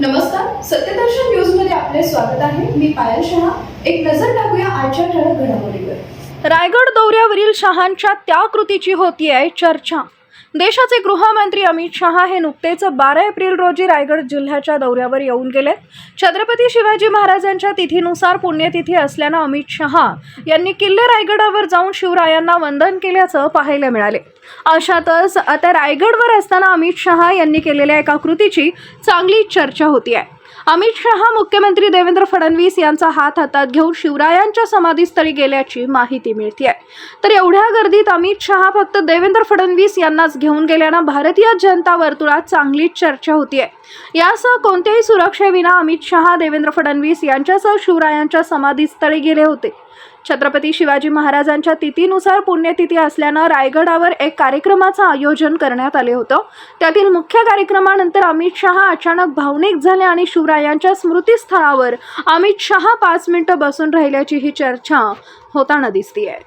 नमस्कार सत्यदर्शन न्यूजमध्ये आपले स्वागत आहे. मी पायल शहा. एक नजर टाकूया आजच्या ठळक घडामोडीवर. रायगड दौऱ्यावरील शहांच्या त्या कृतीची होती आहे चर्चा. देशाचे गृहमंत्री अमित शहा हे नुकतेच बारा एप्रिल रोजी रायगड जिल्ह्याच्या दौऱ्यावर येऊन गेले. छत्रपती शिवाजी महाराजांच्या तिथीनुसार पुण्यतिथी असल्यानं अमित शहा यांनी किल्ले रायगडावर जाऊन शिवरायांना वंदन केल्याचं पाहायला मिळाले. अशातच आता रायगडवर असताना अमित शहा यांनी केलेल्या एका कृतीची चांगली चर्चा होती आहे अमित शहा मुख्यमंत्री देवेंद्र फडणवीस यांचा हात हातात घेऊन शिवरायांच्या समाधीस्थळी गेल्याची माहिती मिळते तर एवढ्या गर्दीत अमित शहा फक्त देवेंद्र फडणवीस यांनाच घेऊन गेल्यानं भारतीय जनता वर्तुळात चांगलीच चर्चा होतीये. यासह कोणत्याही सुरक्षेविना अमित शहा देवेंद्र फडणवीस यांच्यासह शिवरायांच्या समाधीस्थळी गेले होते. छत्रपती शिवाजी महाराजांच्या तिथीनुसार पुण्यतिथी असल्यानं रायगडावर एक कार्यक्रमाचं आयोजन करण्यात आले होतं. त्यातील मुख्य कार्यक्रमानंतर अमित शहा अचानक भावनिक झाले आणि शिवरायांच्या स्मृतीस्थळावर अमित शहा पाच मिनिटं बसून राहिल्याची ही चर्चा होताना दिसतीये.